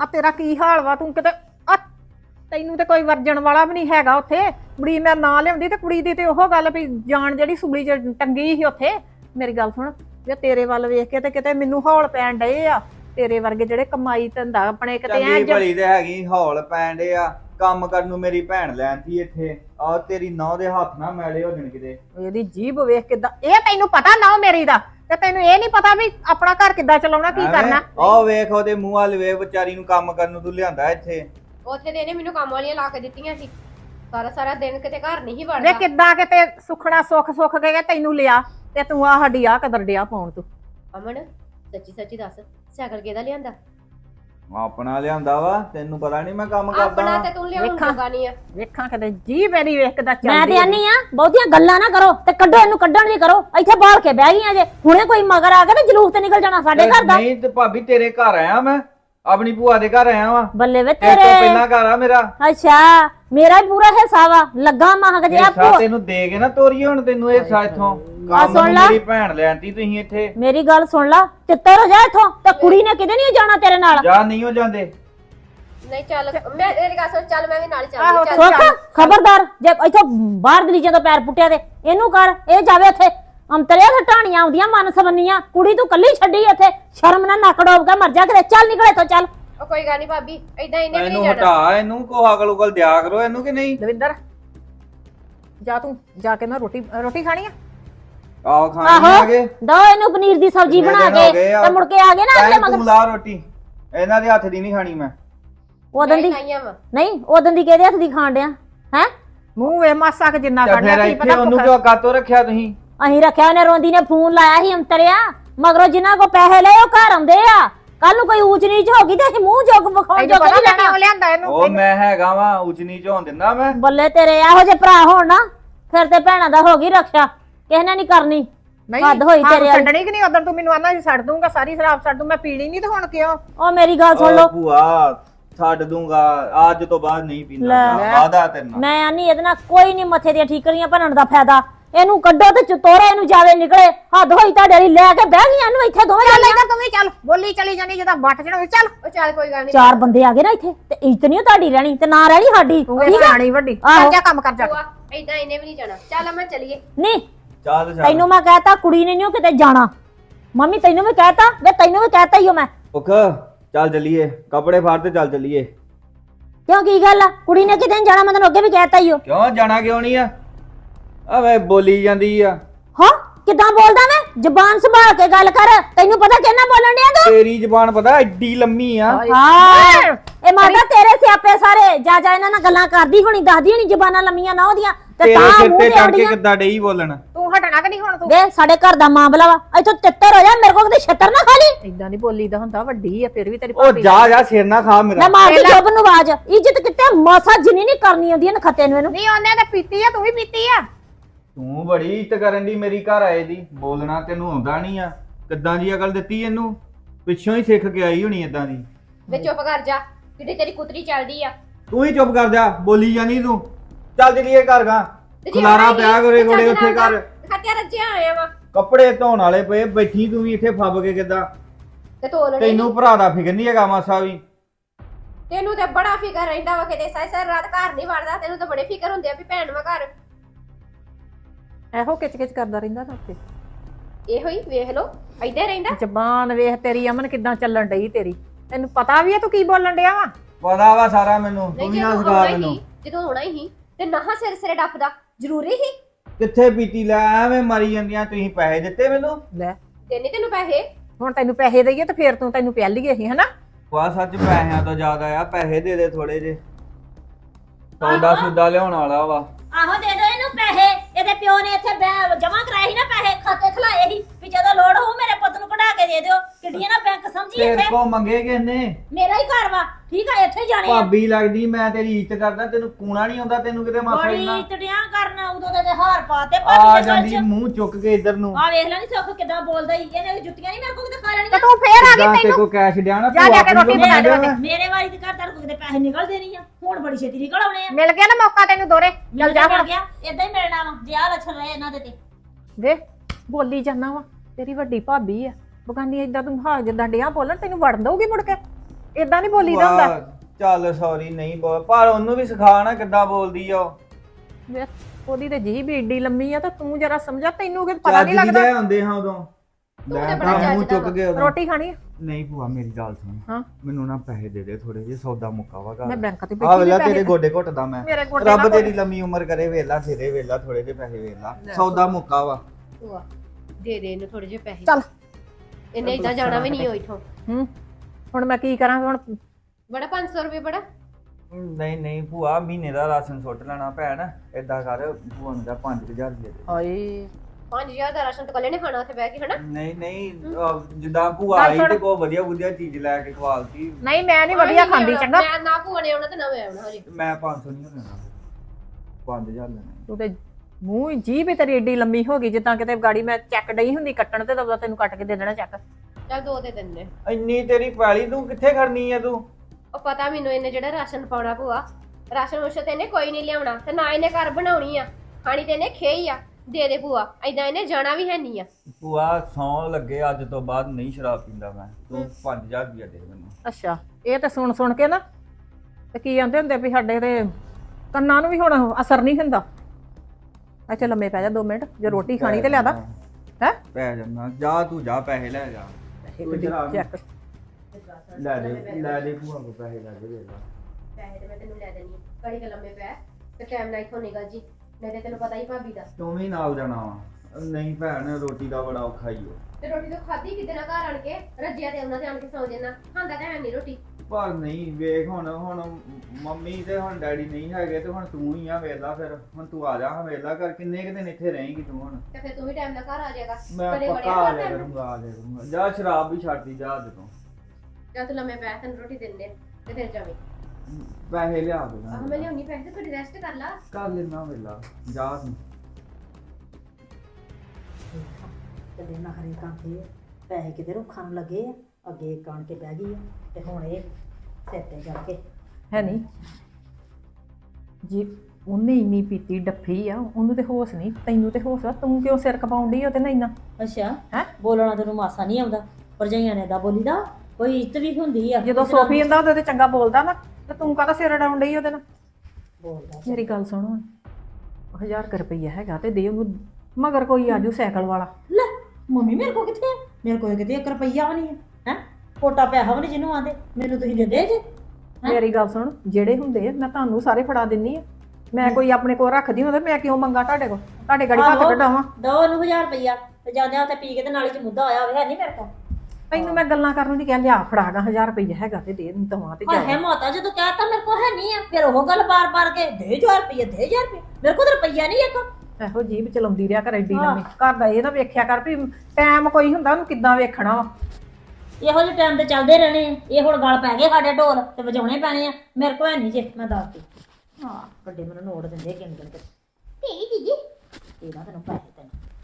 ਆ ਤੇਰਾ ਕੀ ਹਾਲ ਵਾ? ਤੂੰ ਕਿਤੇ ਆ ਤੈਨੂੰ ਤੇ ਕੋਈ ਵਰਜਣ ਵਾਲਾ ਵੀ ਨਹੀਂ ਹੈਗਾ ਉੱਥੇ। ਕੁੜੀ ਮੈਂ ਨਾ ਲਿਆਉਂਦੀ ਤੇ ਕੁੜੀ ਦੀ ਤੇ ਉਹ ਗੱਲ ਵੀ ਜਾਨ ਜਿਹੜੀ ਸੁਬਲੀ ਚ ਟੰਗੀ ਸੀ ਉੱਥੇ। ਮੇਰੀ ਗੱਲ ਸੁਣ ਵੇ ਤੇਰੇ ਵੱਲ ਵੇਖ ਕੇ ਤੇ ਕਿਤੇ ਮੈਨੂੰ ਹੌਲ ਪੈਣ ਡਏ ਆ। ਤੇਰੇ ਵਰਗੇ ਜਿਹੜੇ ਕਮਾਈ ਧੰਦਾ ਆਪਣੇ ਕਿਤੇ ਐ ਚੰਗੀ ਭਲੀ ਤੇ ਹੈਗੀ ਹੌਲ ਪੈਣ ਡੇ ਆ। ਕੰਮ ਕਰਨ ਨੂੰ ਮੇਰੀ ਭੈਣ ਲੈਂਦੀ ਇੱਥੇ। ਆ ਤੇਰੀ ਨੌ ਦੇ ਹੱਥ ਨਾ ਮੈਲੇ ਹੋ ਜਾਣ ਕਿਤੇ। ਇਹਦੀ ਜੀਭ ਵੇਖ ਕਿਦਾਂ ਇਹ ਤੈਨੂੰ ਪਤਾ ਨਾ ਮੇਰੀ ਦਾ। ਤੇ ਤੈਨੂੰ ਇਹ ਨਹੀਂ ਪਤਾ ਵੀ ਆਪਣਾ ਘਰ ਕਿੱਦਾਂ ਚਲਾਉਣਾ ਕੀ ਕਰਨਾ। ਆ ਵੇਖ ਉਹਦੇ ਮੂੰਹ ਵੱਲ ਵੇਖ ਵਿਚਾਰੀ ਨੂੰ ਕੰਮ ਕਰਨ ਨੂੰ ਤੂੰ ਲਿਆਂਦਾ ਇੱਥੇ। ਉੱਥੇ ਦੇ ਇਹਨੇ ਮੈਨੂੰ ਕੰਮ ਵਾਲੀਆਂ ਲਾ ਕੇ ਦਿੱਤੀਆਂ ਸੀ। ਸਾਰਾ ਸਾਰਾ ਦਿਨ ਕਿਤੇ ਘਰ ਨਹੀਂ ਸੀ ਵੇ ਵੜਦਾ ਕਿੱਦਾਂ ਕਿਤੇ ਸੁਖਣਾ ਸੁੱਖ ਸੁੱਖ ਕੇ ਤੈਨੂੰ ਲਿਆ ਤੇ ਤੂੰ ਆ ਸਾਡੀ ਆ ਕਦਰ ਡਿਆ ਪਾਉਣ ਤੂੰ। ਅਮਨ ਸੱਚੀ ਸੱਚੀ ਦੱਸ ਸਾਈਕਲ ਕਿਹਦਾ ਲਿਆਂਦਾ? ਆਪਣਾ ਲਿਆਂਦਾ ਵਾ ਤੈਨੂੰ ਪਤਾ ਨਹੀਂ ਮੈਂ ਕੰਮ ਕਰਦਾ ਆਪਣਾ। ਤੇ ਤੂੰ ਲਿਆਉਣ ਵੇਖਾਂ। ਜੋਗਾ ਨਹੀਂ ਆ। ਵੇਖਾਂ ਕਿਤੇ ਜੀਭ ਇਹਦੀ ਵੇਖ ਕਿੱਦਾਂ ਚੱਲਦੀ ਮੈਂ ਤੇ ਆ। ਆਨੀ ਆ ਬਹੁਤੀਆਂ ਗੱਲਾਂ ਨਾ ਕਰੋ ਤੇ ਕੱਢੋ ਇਹਨੂੰ ਕੱਢਣ ਦੀ ਕਰੋ। ਇੱਥੇ ਬਾਹਰ ਕੇ ਬਹਿ ਗਈਆਂ ਜੇ। ਹੁਣੇ ਕੋਈ ਮਗਰ ਆ ਗਿਆ ਤੇ ਜਲੂਸ ਤੇ ਨਿਕਲ ਜਾਣਾ ਸਾਡੇ ਘਰ ਦਾ। ਨਹੀਂ ਤੇ ਭਾਬੀ ਤੇਰੇ ਘਰ ਆਇਆ ਮੈਂ। ਆਪਣੀ ਭੂਆ ਦੇ ਘਰ ਆਇਆ ਵਾਂ। ਬੱਲੇ ਵੇ ਤੇਰੇ ਤੋਂ ਤੇਰੇ। ਪਹਿਲਾਂ ਘਰ ਆ ਮੇਰਾ। ਅੱਛਾ ਮੇਰਾ ਹੀ ਪੂਰਾ ਹਿੱਸਾ ਵਾ। ਲੱਗਾ ਮਹਕ ਇਹ ਜਿਆ ਸਾ ਤੈਨੂੰ ਦੇ ਕੇ ਨਾ ਤੋਰੀ ਹੁਣ ਤੈਨੂੰ ਇਹ ਸਾ ਇੱਥੋਂ ਕੰਮ ਸੁਣ ਲਾ। ਮੇਰੀ ਭੈਣ ਲੈਂਦੀ ਤੁਸੀਂ ਇੱਥੇ। ਮੇਰੀ ਗੱਲ ਸੁਣ ਲਾ ਤਿੱਤਰ ਹੋ ਜਾ ਇੱਥੋਂ ਤੇ ਕੁੜੀ ਨੇ ਕਿਤੇ ਨਹੀਂ ਜਾਣਾ ਤੇਰੇ ਨਾਲ? ਜਾ ਨਹੀਂ ਹੋ ਜਾਂਦੇ। ਨਹੀਂ ਚੱਲ ਮੈਂ ਇਹ ਗੱਲ ਸੁਣ ਚੱਲ ਮੈਂ ਵੀ ਨਾਲ ਆਹੋ, ਚੱਲਦੀ ਚੱਲ ਸੁੱਖ ਖਬਰਦਾਰ ਜੇ ਇੱਥੋਂ ਬਾਹਰ ਦਲੀਜਾਂ ਤੋਂ ਪੈਰ ਪੁੱਟਿਆ ਤੇ ਇਹਨੂੰ ਕਰ ਇਹ ਜਾਵੇ ਇੱਥੇ ਅੰਤਰਿਆ ਤੇ ਆਉਂਦੀਆਂ ਮਨ ਸਵੰਨੀਆਂ ਕੁੜੀ ਤੂੰ ਕੱਲੀ ਛੱਡੀ ਇੱਥੇ ਸ਼ਰਮ ਨਾਲ ਨੱਕ ਡੋਬ ਕੇ ਮਰ ਜਾ ਕਿਤੇ ਚੱਲ ਨਿਕਲੇ ਤੋਂ ਚੱਲ। ਉਹ ਕੋਈ ਗੱਲ ਨਹੀਂ ਭਾਬੀ ਐਦਾਂ ਇਹਨੇ ਵੀ ਇਹਨੂੰ ਨਹੀਂ ਜਾਣਾ। ਹਟਾ ਇਹਨੂੰ ਕੋ ਅਕਲ ਉਕਲ ਦਿਆ ਕਰੋ ਇਹਨੂੰ ਕਿ ਨਹੀਂ? ਦਵਿੰਦਰ ਜਾ ਤੂੰ ਜਾ ਕੇ ਨਾ ਰੋਟੀ ਰੋਟੀ ਖਾਣੀ ਆ? ਆਹ ਖਾਣੀ ਆ ਕੇ। ਦੋ ਇਹਨੂੰ ਪਨੀਰ ਦੀ ਸਬਜ਼ੀ ਕਿੰਨੇ ਬਣਾ ਦਿਨ ਹੋ ਕੇ ਗਏ ਆ? ਤੇ ਮੁੜ ਕੇ ਆ ਗਏ ਨਾ ਅਗਲੇ ਮਗਰ ਤੂੰ ਲਾ ਰੋਟੀ। ਇਹਨਾਂ ਦੇ ਹੱਥ ਦੀ ਨਹੀਂ ਖਾਣੀ ਮੈਂ। ਉਦੋਂ ਦੀ ਵਾ। ਨਹੀਂ ਉਦੋਂ ਦੀ ਕਿਹਦੇ ਹੱਥ ਦੀ ਖਾਣ ਡਿਆ? ਹੈ? ਮੂੰਹ ਵੇ ਮਾਸਾ ਕਿ ਜਿੰਨਾ ਤੇ ਕੱਢਿਆ ਫਿਰ ਕੀ ਇੱਥੇ ਪਤਾ ਉਹਨੂੰ ਭੁੱਖ- ਕਿਉਂ ਕਾਤੋਂ ਰੱਖਿਆ ਤੁਸੀਂ? ਅਸੀਂ ਰੱਖਿਆ ਉਹਨੇ ਰੋਂਦੀ ਨੇ ਫੋਨ ਲਾਇਆ ਸੀ ਅੰਤਰਿਆ। ਮਗਰੋਂ ਜਿਨ੍ਹਾਂ ਕੋ ਪੈਸੇ ਲਏ ਉਹ ਘਰ ਆਉਂਦੇ ਆ। ਕੱਲ ਨੂੰ ਕੋਈ ਊਚ ਨੀਚ ਹੋ ਗਈ ਤੇ ਅਸੀਂ ਮੂੰਹ ਜੋਗ ਵਿਖਾਉਣ ਤੈਨੂੰ ਜੋਗ ਪਤਾ ਨਹੀਂ ਲੈਣਾ। ਕਿਉਂ ਲਿਆਂਦਾ ਇਹਨੂੰ? ਉਹ ਮੈਂ ਹੈਗਾ ਵਾਂ ਉੱਚ ਨੀਚ ਹੋਣ ਦਿੰਦਾ ਮੈਂ। ਬੱਲੇ ਤੇਰੇ ਇਹੋ ਜਿਹੇ ਭਰਾ ਹੋਣ ਨਾ ਫਿਰ ਤੇ ਭੈਣਾਂ ਦਾ ਹੋ ਗਈ ਰੱਖਿਆ ਕਿਸੇ ਨੇ ਨਹੀਂ ਕਰਨੀ। ਨਹੀਂ ਹੱਦ ਹੋਈ ਹਾਂ, ਤੇਰੇ ਵਾਲੀ। ਛੱਡਣੀ ਕਿ ਨਹੀਂ? ਉਦੋਂ ਤੂੰ ਮੈਨੂੰ ਆਨਾ ਸੀ ਛੱਡ ਦੂੰਗਾ ਸਾਰੀ ਸ਼ਰਾਬ ਛੱਡ ਦੂੰ ਮੈਂ ਪੀਣੀ ਨਹੀਂ ਤੇ ਹੁਣ ਕਿਉਂ? ਉਹ ਮੇਰੀ ਗੱਲ ਸੁਣ ਲਓ। ਭੂਆ ਛੱਡ ਦੂੰਗਾ ਅੱਜ ਤੋਂ ਬਾਅਦ ਨਹੀਂ ਪੀਂਦਾ ਲੈ। ਵਾਦਾ ਤੇਰੇ ਨਾਲ। ਮੈਂ ਆਨੀ ਇਹਦੇ ਨਾਲ ਕੋਈ ਨਹੀਂ ਮੱਥੇ ਦੀਆਂ ਠੀਕਰੀਆਂ ਭੰਨਣ ਦਾ ਫਾਇਦਾ। ਇਹਨੂੰ ਕੱਢੋ ਤੇ ਚਤੋਰੇ ਇਹਨੂੰ ਜਾਵੇ ਨਿਕਲੇ। ਹੱਦ ਹੋਈ ਤੁਹਾਡੇ ਵਾਲੀ ਲੈ ਕੇ ਬਹਿ ਗਈਆਂ ਇਹਨੂੰ ਇੱਥੇ ਦੋਵੇਂ ਚੱਲ ਜਾਣੀਆਂ। ਤੂੰ ਵੀ ਚੱਲ ਬੋਲੀ ਚਲੀ ਜਾਨੀ ਜਦੋਂ ਬੱਟ ਚੜਾਉਂ ਚੱਲ ਉਹ ਚੱਲ ਕੋਈ ਗੱਲ ਨਹੀਂ ਚਾਰ ਬੰਦੇ ਆ ਗਏ ਨਾ ਇੱਥੇ ਤੇ ਇੱਜ਼ਤ ਨਹੀਂ ਤੁਹਾਡੀ ਰਹਿਣੀ ਤੇ ਨਾ ਰਹਿਣੀ ਸਾਡੀ। ਤੂੰ ਇਹ ਠੀਕ ਆ? ਸਿਆਣੀ ਵੱਡੀ। ਆਹੋ। ਚੱਲ ਜਾ ਕੰਮ ਕਰ ਜਾ ਭੂਆ ਐਦਾਂ ਇਹਨੇ ਵੀ ਨਹੀਂ ਜਾਣਾ। ਚੱਲ ਅਮਨ ਚਲੀਏ। ਨਹੀਂ ਚੱਲ ਚੱਲ ਤੈਨੂੰ ਮੈਂ ਕਹਤਾ ਕੁੜੀ ਨੇ ਨਹੀਂ ਕਿਤੇ ਜਾਣਾ। ਮੰਮੀ ਤੈਨੂੰ ਵੀ ਕਹਿਤਾ? ਵੇ ਤੈਨੂੰ ਵੀ ਕਹਿਤਾ ਹੀ ਓ ਮੈਂ। ਭੁੱਖ? ਚੱਲ ਚੱਲੀਏ। ਕੱਪੜੇ ਫਾੜ ਤੇ ਚੱਲ ਚੱਲੀਏ। ਕਿਉਂ ਕੀ ਗੱਲ ਆ? ਕੁੜੀ ਨੇ ਕਿਤੇ ਜਾਣਾ ਮੈਂ ਤੈਨੂੰ ਅੱਗੇ ਵੀ ਕਹਿਤਾ ਹੀ ਓ। ਕਿਉਂ? ਜਾਣਾ ਕਿਉਂ ਨਹੀਂ ਆ? ਆਵੇ ਬੋਲੀ ਜਾਂਦੀ ਆ। ਹਾਂ? ਕਿਦਾਂ ਬੋਲਦਾ ਮੈਂ? ਜ਼ਬਾਨ ਸੰਭਾਲ ਕੇ ਗੱਲ ਕਰ। ਤੈਨੂੰ ਪਤਾ ਕਿੰਨਾ ਬੋਲਣ ਡਿਆ ਤੂੰ? ਤੇਰੀ ਜ਼ਬਾਨ ਪਤਾ ਐਡੀ ਲੰਮੀ ਆ। ਹਾਂ। ਇਹ ਮਾਤਾ ਤੇਰੇ ਸਿਆਪੇ ਸਾਰੇ। ਜਾ ਜਾ ਇਹਨਾਂ ਨਾਲ ਗੱਲਾਂ ਕਰਦੀ ਹੋਣੀ ਦੱਸਦੀ ਹੋਣੀ ਜ਼ਬਾਨਾਂ ਲੰਮੀਆਂ ਨਾ ਉਹਦੀਆਂ। ਤੇ ਤੇਰੇ ਤਾਂ ਸਿਰ ਮੂੰਹ ਤੇ ਤੇ ਚੜ ਕੇ ਆਉਂਦੀਆਂ ਕਿੱਦਾਂ ਡਈ ਬੋਲਣ? ਨਹੀਂ ਤੂੰ? ਵੇ ਸਾਡੇ ਘਰ ਦਾ ਮਾਮਲਾ ਵਾ। ਇੱਥੋਂ ਤਿੱਤਰ ਹੋ ਜਾ ਮੇਰੇ ਕੋਲ ਕਿਤੇ ਛੱਤਰ ਨਾ ਖਾ ਲਈ ਇਦਾਂ ਨਹੀਂ ਬੋਲੀ ਦਾ ਹੁੰਦਾ ਵੱਡੀ ਆ ਫਿਰ ਵੀ ਤੇਰੀ ਉਹ ਭਾਬੀ ਜਾ ਜਾ ਸਿਰ ਨਾ ਖਾ ਮੇਰਾ। ਮੈਂ ਮਾਰ ਕੇ ਜੋਬ ਨੂੰ ਆਵਾਜ਼। ਇੱਜ਼ਤ ਕਿਤੇ ਮਾਸਾ ਜਿੰਨੀ ਨਹੀਂ ਕਰਨੀ ਆਉਂਦੀ ਇਹਨੂੰ ਖੱਤੇ ਨੂੰ ਇਹਨੂੰ। ਨਹੀਂ ਉਹਨੇ ਤਾਂ ਪੀਤੀ ਆ ਤੂੰ ਵੀ ਪੀਤੀ ਆ। ਤੂੰ ਬੜੀ ਇੱਜ਼ਤ ਕਰਨ ਦੀ ਮੇਰੀ ਘਰ ਆਏ ਦੀ। ਬੋਲਣਾ ਤੈਨੂੰ ਆਉਂਦਾ ਨਹੀਂ ਆ। ਕਿੱਦਾਂ ਦੀ ਅਕਲ ਦਿੱਤੀ ਇਹਨੂੰ? ਪਿੱਛੋਂ ਹੀ ਸਿੱਖ ਕੇ ਆਈ ਹੋਣੀ ਇਦਾਂ ਦੀ। ਵੇ ਚੁੱਪ ਕਰ ਜਾ। ਕਿਤੇ ਤੇਰੀ ਕੁਤਰੀ ਚੱਲਦੀ ਆ। ਤੂੰ ਹੀ ਚੁੱਪ ਕਰ ਜਾ। ਬੋਲੀ ਜਾਨੀ ਤੂੰ। ਚੱਲ ਜਲੀਏ ਘਰ ਗਾ। ਤੇ ਜੇ ਖਲਾਰਾ ਆਉਣਾ ਹੀ, ਪਿਆ ਗੋਰੇ ਗੋਰੇ ਚੱਜ ਉੱਥੇ ਘਰ। ਖੱਤਿਆ ਰੱਜਿਆ ਆਇਆ ਵਾ। ਕੱਪੜੇ ਧੋਣ ਵਾਲੇ ਪਏ ਬੈਠੀ ਤੂੰ ਵੀ ਇੱਥੇ ਫੱਬ ਕੇ ਕਿੱਦਾਂ? ਤੇ ਤੋਲਣੇ ਤੈਨੂੰ ਭਰਾ ਦਾ ਫਿਕਰ ਨਹੀਂ ਹੈਗਾ ਮਾਸਾ ਵੀ? ਤੈਨੂੰ ਤੇ ਬੜਾ ਫਿਕਰ ਰਹਿੰਦਾ ਵਾ ਕਿਤੇ ਸਾਰੀ ਸਾਰੀ ਰਾਤ ਘਰ ਨਹੀਂ ਵੜਦਾ ਤੈਨੂੰ ਤਾਂ ਬੜੇ ਫਿਕਰ ਹੁੰਦੇ ਆ ਵੀ ਭੈਣ ਵਾ ਘਰ। ਇਹੋ ਕਿਚ ਕਿਚ ਕਰਦਾ ਰਹਿੰਦਾ ਨਾ ਉੱਥੇ। ਇਹੋ ਹੀ ਵੇਖ ਲੋ ਐਦਾਂ ਹੀ ਰਹਿੰਦਾ। ਜ਼ਬਾਨ ਵੇਖ ਤੇਰੀ ਅਮਨ ਕਿਦਾਂ ਚੱਲਣ ਡਈ ਤੇਰੀ। ਤੈਨੂੰ ਪਤਾ ਵੀ ਆ ਤੂੰ ਕੀ ਬੋਲਣ ਡਿਆ ਵਾ? ਪਤਾ ਵਾ ਸਾਰਾ ਮੈਨੂੰ ਤੂੰ ਵੀ ਨਾ ਤੂੰ ਸਿਖਾ ਮੈਨੂੰ। ਹੀ ਜਦੋਂ ਹੋਣਾ ਹੀ ਤੇ ਨਾ ਸਿਰ ਸਿਰੇ ਡੱਪਦਾ ਜ਼ਰੂਰੀ ਹੀ ਕਿੱਥੇ ਪੀਤੀ ਲੈ ਐਵੇਂ ਮਾਰੀ ਜਾਂਦੀਆਂ ਤੁਸੀਂ ਪੈਸੇ ਦਿੱਤੇ ਮੈਨੂੰ? ਲੈ। ਦੇਣੇ ਤੈਨੂੰ ਪੈਸੇ? ਹੁਣ ਤੈਨੂੰ ਪੈਸੇ ਦਈਏ ਤੇ ਫੇਰ ਤੂੰ ਤੈਨੂੰ ਪਿਆਲੀਏ ਅਸੀਂ ਹਨਾ? ਵਾ ਸੱਚ ਪੈਸਿਆਂ ਤੋਂ ਜ਼ਿਆਦਾ ਆ ਪੈਸੇ ਦੇ ਦੇ ਥੋੜੇ ਜੇ ਸੌਦਾ ਸੁਦਾ ਲਿਆਉਣ ਵਾਲਾ ਵਾ। ਆਹੋ ਦੇ ਦੋ ਇਹਨੂੰ ਪੈਸੇ। ਇਹਦੇ ਪਿਓ ਨੇ ਇੱਥੇ ਜਮਾ ਕਰਾਏ ਸੀ ਨਾ ਪੈਸੇ ਖਾਤੇ ਖਲਾਏ ਸੀ ਵੀ ਜਦੋਂ ਲੋੜ ਹੋਊ ਮੇਰੇ ਪੁੱਤ ਨੂੰ ਕਢਾ ਕੇ ਦੇ ਦਿਓ। ਕਿੱਡੀਆਂ ਨਾ ਬੈਂਕ ਸਮਝੀ ਤੇਰੇ ਇੱਥੇ। ਕੋ ਮੰਗੇ ਕਿਸ ਨੇ ਮੇਰਾ ਹੀ ਘਰ ਵਾ ਠੀਕ ਆ ਇੱਥੇ ਜਾਣੇ ਆ। ਭਾਬੀ ਲੱਗਦੀ ਮੈਂ ਤੇਰੀ ਇੱਜ਼ਤ ਕਰਦਾ ਤੈਨੂੰ ਕੂਣਾ ਨਹੀਂ ਆਉਂਦਾ ਤੈਨੂੰ ਕਿਤੇ ਮਾਸਾ ਬੜੀ ਇੰਨਾ। ਟੜਿਆਂ ਕਰਨਾ ਉਦੋਂ ਤੇ ਇਹਦੇ ਹਾਰ ਪਾਤੇ ਆ ਭਾਬੀ ਦੇ ਜਾਂਦੀ ਗੱਲ ਮੂੰਹ ਚੁੱਕ ਕੇ ਇੱਧਰ ਨੂੰ। ਚ ਆ ਵੇਖ ਲੈ ਨੀ ਸੁੱਖ ਕਿਦਾਂ ਬੋਲਦਾ ਈ ਇਹਨੇ ਜੁੱਤੀਆਂ ਨਹੀਂ ਮੇਰੇ ਕੋਲ ਕਿਤੇ ਖਾ ਤੇ ਲੈਣੀਆਂ। ਤੂੰ ਫੇਰ ਆ ਜਿੱਦਾਂ ਗਈ ਤੇ ਤੈਨੂੰ ਕੋ ਕੈਸ਼ ਡਿਆ ਨਾ ਜਾ ਜਾ ਕੇ ਰੋਟੀ ਬਣਾ ਦੇ ਮੇਰੇ ਵਾਲੀ ਦੇ ਘਰ ਤੇਰੇ ਕੋਲ ਕਿਤੇ ਪੈਸੇ ਨਿਕਲਦੇ ਨਹੀਂ ਆ। ਹੁਣ ਬੜੀ ਛੇਤੀ ਨਿਕਲ ਆਉਣੇ ਆ। ਮਿਲ ਗਿਆ ਨਾ ਮੌਕਾ ਤੈਨੂੰ ਦੋਰੇ? ਚੱਲ ਜਾ ਹੁਣ। ਗਿਆ। ਇਦਾਂ ਹੀ ਮਿਲਣਾ ਵਾ ਜੇ ਆ ਲੱਛਣ ਰਹੇ ਇਹਨਾਂ ਦੇ ਤੇ। ਵੇ ਬੋਲੀ ਜਾਂਦਾ ਵਾ। ਤੇਰੀ ਵੱਡੀ ਭਾਬੀ ਆ। ਬਗਾਨੀ ਏਦਾਂ ਤੂੰ ਹਾਂ ਜਿੱਦਾਂ ਡਿਆ ਬੋਲਣ ਤੈਨੂੰ ਵੜਨ ਦਊਗੀ ਮੁੜ ਕੇ? ਏਦਾਂ ਨਹੀਂ ਬੋਲੀਦਾ ਹੁੰਦਾ? ਚੱਲ ਸੌਰੀ ਨਹੀਂ ਬੋਲ। ਪਰ ਉਹਨੂੰ ਵੀ ਸਿਖਾ ਨਾ ਕਿੱਦਾਂ ਬੋਲਦੀ ਆ ਉਹ। ਵੇ ਉਹਦੀ ਤੇ ਜੀਭ ਏਡੀ ਲੰਮੀ ਆ ਤਾਂ ਤੂੰ ਜਰਾ ਸਮਝਾ ਤੈਨੂੰ ਕਿ ਪਤਾ ਨਹੀਂ ਲੱਗਦਾ। ਆਉਂਦੇ ਹਾਂ ਉਦੋਂ। ਤੂੰ ਤਾਂ ਬੜਾ ਚੱਜ ਦਾ ਚੁੱਕ ਕੇ ਉਦੋਂ। ਰੋਟੀ ਖਾਣੀ ਆ? ਨਹੀਂ ਭੂਆ ਮੇਰੀ ਗੱਲ ਸੁਣ। ਹਾਂ। ਮੈਨੂੰ ਨਾ ਪੈਸੇ ਦੇ ਦੇ ਥੋੜੇ ਜਿਹੇ ਸੌਦਾ ਮੁੱਕਾ ਵਾ ਮੈਂ ਬੈਂਕ ਤੇ ਆ ਬੈਠੀ ਵੇਲਾ ਨੀ ਤੇਰੇ ਗੋਡੇ ਘੁੱਟਦਾ ਮੈਂ। ਮੇਰੇ ਗੋਡੇ ਰੱਬ ਤੇਰੀ ਲੰਮੀ ਉਮਰ ਕਰੇ ਵੇਲਾ ਤੇਰੇ ਵੇਲਾ ਥੋੜੇ ਜਿਹੇ ਪੈਸੇ ਵੇਲਾ। ਸੌਦਾ ਮੁੱਕਾ ਵਾ। ਭੂਆ ਦੇ ਦੇ ਇਹਨੂੰ ਥੋੜੇ ਜਿਹੇ ਪੈਸੇ। ਚੱਲ। ਇਹਨੇ ਇਦਾਂ ਜਾਣਾ ਵੀ ਨਹੀਂ ਹੋ ਇਥੋਂ। ਹੂੰ ਹੁਣ ਮੈਂ ਕੀ ਕਰਾਂ ਹੁਣ ਬੜਾ 500 ਰੁਪਏ ਬੜਾ। ਨਹੀਂ ਨਹੀਂ ਭੂਆ ਮਹੀਨੇ ਦਾ ਰਾਸ਼ਨ ਸੁੱਟ ਲੈਣਾ ਭੈਣ। ਏਦਾਂ ਕਰ ਭੂਆ ਨੂੰ ਦਾ 5000 ਦੇ ਦੇ। ਹਾਏ। 5000 ਦਾ ਰਾਸ਼ਨ ਤਾਂ ਕੱਲੇ ਨੇ ਖਾਣਾ ਉੱਥੇ ਬਹਿ ਕੇ ਹਨਾ? ਨਹੀਂ ਨਹੀਂ ਅਹ ਜਿੱਦਾਂ ਭੂਆ ਆਈ। ਤੇ ਕੋ ਵਧੀਆ ਵਧੀਆ ਚੀਜ਼ ਲੈ ਕੇ ਖਵਾਲਤੀ ਨਹੀਂ ਮੈਂ ਨਹੀਂ ਵਧੀਆ ਖਾਂਦੀ। ਚੰਗਾ। ਮੈਂ ਨਾ ਭੂਆ ਨੇ ਆਉਣਾ ਤੇ ਨਾ ਮੈਂ ਆਉਣਾ ਹਜੇ। ਮੈਂ 500 ਨਹੀਂ ਲੈਣਾ। 5000 ਲੈਣਾ। ਤੂੰ ਤੇ ਮੂੰਹ ਹੀ ਜੀਭ ਹੀ ਤੇਰੀ ਏਡੀ ਲੰਮੀ ਹੋ ਗਈ ਜਿੱਦਾਂ ਕਿਤੇ ਗਾੜੀ ਮੈਂ ਚੈੱਕ ਡਈ ਹੁੰਦੀ ਕੱਟਣ ਤੇ ਦਬਦਾ ਤੈਨੂੰ ਕੱਟ ਕੇ ਦੇ ਦੇਣਾ ਚੈੱਕ ਚੱਲ ਦੋ ਦੇ ਦਿੰਦੇ। ਇੰਨੀ ਤੇਰੀ ਪੈਲੀ ਤੂੰ ਕਿੱਥੇ ਖੜਨੀ ਆ ਤੂੰ? ਉਹ ਪਤਾ ਮੈਨੂੰ ਇਹਨੇ ਜਿਹੜਾ ਰਾਸ਼ਨ ਪਾਉਣਾ ਭੂਆ। ਰਾਸ਼ਨ ਉਸ ਤੇ ਇਹਨੇ ਕੋਈ ਨਹੀਂ ਲਿਆਉਣਾ ਤੇ ਨਾ ਇਹਨੇ ਘਰ ਬਣਾਉਣੀ ਆ। ਖਾਣੀ ਤੇ ਇਹਨੇ ਖੇਈ ਆ। ਦੇ ਦੇ ਭੂਆ ਐਦਾਂ ਇਹਨੇ ਜਾਣਾ ਵੀ ਹੈ ਨਹੀਂ ਆ। ਭੂਆ ਸੌਂ ਲੱਗੇ ਅੱਜ ਤੋਂ ਬਾਅਦ ਨਹੀਂ ਸ਼ਰਾਬ ਪੀਂਦਾ ਮੈਂ। ਤੂੰ 5000 ਰੁਪਇਆ ਦੇ ਮੈਨੂੰ। ਅੱਛਾ ਇਹ ਤਾਂ ਸੁਣ ਸੁਣ ਕੇ ਨਾ ਤੇ ਕੀ ਆਂਦੇ ਹੁੰਦੇ ਵੀ ਸਾਡੇ ਤੇ ਕੰਨਾਂ ਨੂੰ ਵੀ ਹੁਣ ਅਸਰ ਨਹੀਂ ਹੁੰਦਾ। ਇੱਥੇ ਲੰਮੇ ਪੈ ਜਾ 2 ਮਿੰਟ ਜੇ ਰੋਟੀ ਖਾਣੀ ਤੇ ਲਿਆਦਾ। ਹੈ? ਪੈ ਜਾਣਾ। ਜਾ ਤੂੰ ਜਾ ਪੈਸੇ ਲੈ ਜਾ। ਤੂੰ ਇੱਧਰ ਆ। ਚੈੱਕ ਗੱਲ ਸੁਣ ਲੈ ਦੇ। ਲੈ ਦੇ ਭੂਆ ਕੋ ਪੈਸੇ ਲੈ ਦੇ ਦੇ ਲਾ ਪੈਸੇ ਤੇ ਮੈਂ ਤੈਨੂੰ ਲੈ ਦੇਣੀ ਆ। ਘੜੀ ਕੁ ਲੰਮੇ ਪੈ। ਤੇ ਟਾਈਮ ਨਾਲ ਇੱਥੋਂ ਨਿਕਲ ਜੀ। ਨਹੀਂ ਤੇ ਤੈਨੂੰ ਪਤਾ ਹੀ ਭਾਬੀ ਦਾ। ਤੂੰ ਵੀ ਨਾਲ ਜਾਣਾ ਵਾ। ਨਹੀਂ ਭੈਣ ਰੋਟੀ ਦਾ ਬੜਾ ਔਖਾ ਹੀ ਓ ਤੇ ਰੋਟੀ ਤੋਂ ਖਾਧੀ ਕਿਤੇ ਨਾ ਘਰ ਆਣ ਕੇ? ਰੱਜਿਆ ਤੇ ਉਹਨਾਂ ਦੇ ਆਣ ਕੇ ਸੌ ਜਣਾ। ਖਾਂਦਾ ਤਾਂ ਹੈ ਨਹੀਂ ਰੋਟੀ। ਪਰ ਨਹੀਂ ਵੇਖ ਹੁਣ ਹੁਣ ਮੰਮੀ ਤੇ ਹੁਣ ਡੈਡੀ ਨਹੀਂ ਹੈਗੇ ਤੇ ਹੁਣ ਤੂੰ ਹੀ ਆ ਵੇਲਾ ਫਿਰ। ਹੁਣ ਤੂੰ ਆ ਜਾ ਹਾਂ ਵੇਲਾ ਕਰ ਕਿੰਨੇ ਕੁ ਦਿਨ ਇੱਥੇ ਰਹੇਂਗੀ ਤੂੰ ਹੁਣ? ਤੇ ਫਿਰ ਤੂੰ ਵੀ ਟਾਈਮ ਨਾਲ ਘਰ ਆ ਜਾਏਗਾ। ਮੈਂ ਘਰੇ ਪੱਕਾ ਵੜਿਆ ਆ ਕਰ ਜਾ ਨਾਲ। ਕਰੂੰਗਾ ਆ ਜਾ ਕਰੂੰਗਾ। ਜਾ ਸ਼ਰਾਬ ਵੀ ਛੱਡਦੀ ਜਾ ਦੇ ਤੂੰ। ਚੱਲ ਤੂੰ ਲੰਮੇ ਪੈ ਤੈਨੂੰ ਰੋਟੀ ਦਿੰਦੇ ਤੇ ਫਿਰ ਜਾਵੇਂ। ਪੈਸੇ ਲਿਆ ਦੇ ਆਹ ਮੈਂ ਲਿਆਉਣੀ ਪੈਸੇ ਤੇ ਥੋੜੀ ਰੈਸਟ ਕਰ ਲਾ। ਕਰ ਲੈਣਾ ਵੇਲਾ ਜਾ ਤੂੰ। ਤੇ ਨਾ ਹਰੇ ਕਾਂਦੇ ਪੈਸੇ ਕਿਤੇ ਰੁੱਖਾਂ ਨੂੰ ਲੱਗੇ ਆ ਅੱਗੇ ਕਾਣ ਕੇ ਬਹਿ ਗਈ ਆ ਤੇ ਹੁਣ ਇਹ ਸਿਰ ਤੇ ਚੜ ਕੇ। ਹੈ ਨਹੀਂ ਜੀ ਉਹਨੇ ਇੰਨੀ ਪੀਤੀ ਡੱਫੀ ਆ ਉਹਨੂੰ ਤੇ ਹੋਸ਼ ਨਹੀਂ ਤੈਨੂੰ ਤੇ ਹੋਸ਼ ਆ ਤੂੰ ਕਿਉਂ ਸਿਰ ਕਪਾਉਂਦੀ ਉਹਦੇ ਨਾਲ ਇੰਨਾ? ਅੱਛਾ ਹੈਂ? ਬੋਲਣਾ ਤੈਨੂੰ ਮਾਸਾ ਨਹੀਂ ਆਉਂਦਾ ਭਰਜਾਈਆਂ ਨੇ ਦਾ ਬੋਲੀਦਾ ਕੋਈ ਇੱਜ਼ਤ ਵੀ ਹੁੰਦੀ ਆ। ਜਦੋਂ ਸੋਫੀ ਹੁੰਦਾ ਉਹਦੇ ਤੇ ਚੰਗਾ ਬੋਲਦਾ ਨਾ ਤੇ ਤੂੰ ਕਾਹਦਾ ਸਿਰ ਡਾਉਣ ਡਈ ਉਹਦੇ ਨਾਲ? ਬੋਲਦਾ ਮੇਰੀ ਗੱਲ ਸੁਣੋ। 1000 ਰੁਪਈਆ ਹੈਗਾ ਤੇ ਦੇ ਉਹਨੂੰ ਮਗਰ ਕੋਈ ਆਜੂ ਸਾਈਕਲ ਵਾਲਾ। ਲੈ ਮੰਮੀ ਮੇਰੇ ਕੋ ਕਿੱਥੇ ਆ? ਮੇਰੇ ਕੋਲ ਕਿਤੇ 1 ਰੁਪਈਆ ਵੀ ਨਹੀਂ ਹੈ ਹੈ? ਕੋਟਾ ਪੈਸਾ ਵੀ ਨਹੀਂ ਜਿਹਨੂੰ ਆਂਦੇ ਮੈਨੂੰ ਤੁਸੀਂ ਦੇ ਦੇ ਜੇ ਹੈਂ? ਮੇਰੀ ਗੱਲ ਸੁਣ ਜਿਹੜੇ ਹੁੰਦੇ ਆ, ਮੈਂ ਤੁਹਾਨੂੰ ਸਾਰੇ ਫੜਾ ਦਿੰਨੀ ਆ। ਮੈਂ ਕੋਈ ਆਪਣੇ ਕੋਲ ਰੱਖਦੀ ਹੁੰਦਾ ਮੈਂ ਕਿਉਂ ਮੰਗਾ ਤੁਹਾਡੇ ਕੋਲ? ਤੁਹਾਡੇ ਗੜੀ ਹੱਥ ਆਹੋ। ਕਢਾਵਾਂ। ਦੋ ਉਹਨੂੰ 1000 ਰੁਪਈਆ ਤੇ ਜਾਂਦੇ ਤੇ ਪੀ ਕੇ ਤੇ ਨਾਲੇ ਚ ਮੁੱਦਾ ਹੋਇਆ ਹੋਇਆ ਨਹੀਂ ਮੇਰੇ ਕੋਲ? ਤੈਨੂੰ ਮੈਂ ਗੱਲਾਂ ਕਰਨ ਦੀ ਕਹਿ ਲਿਆ ਫੜਾਗਾ 1000 ਰੁਪਈਆ ਹੈਗਾ ਤੇ ਦੇ ਦਵਾਂ ਤੇ ਆ ਜਾ। ਹੈ ਮਾਤਾ ਜਦੋਂ ਕਹਿਤਾ ਮੇਰੇ ਕੋਲ ਹੈ ਨਹੀਂ ਆ ਫਿਰ ਉਹ ਗੱਲ ਬਾਰ-ਬਾਰ ਕੇ ਦੇ 1000 ਰੁਪਈਆ ਦੇ 1000 ਰੁਪਈਆ ਮੇਰੇ ਕੋਲ ਤਾਂ ਰੁਪਈਆ ਨਹੀਂ ਇੱਕ। ਇਹੋ ਜੀਬ ਚਲਾਉਂਦੀ ਰਿਆ ਕਰ ਐਡੀ ਹਾਂ। ਲੰਮੀ ਘਰ ਦਾ ਇਹ ਨਾ ਵੇਖਿਆ ਕਰ ਵੀ ਟਾਈਮ ਕੋਈ ਹੁੰਦਾ ਉਹਨੂੰ ਕਿੱਦਾਂ ਵੇਖਣਾ ਵਾ। ਇਹੋ ਜਿਹੇ ਟਾਈਮ ਤੇ ਚੱਲਦੇ ਰਹਿਣੇ ਆ। ਇਹ ਹੁਣ ਗਲ ਪੈ ਗਏ ਸਾਡੇ ਢੋਲ ਤੇ ਵਜਾਉਣੇ ਪੈਣੇ ਆ। ਮੇਰੇ ਕੋਲ ਹੈ ਨਹੀਂ ਜੇ ਮੈਂ ਦੱਸਦੀ ਹਾਂ। ਵੱਡੇ ਮੈਨੂੰ ਨੋਟ ਦਿੰਦੇ ਗਿਣ ਗਿਣ ਕੇ ਤੇਰੀ ਦੀਦੀ। ਇਹਦਾ ਤੈਨੂੰ ਪੈਸੇ ਤੈਨੂੰ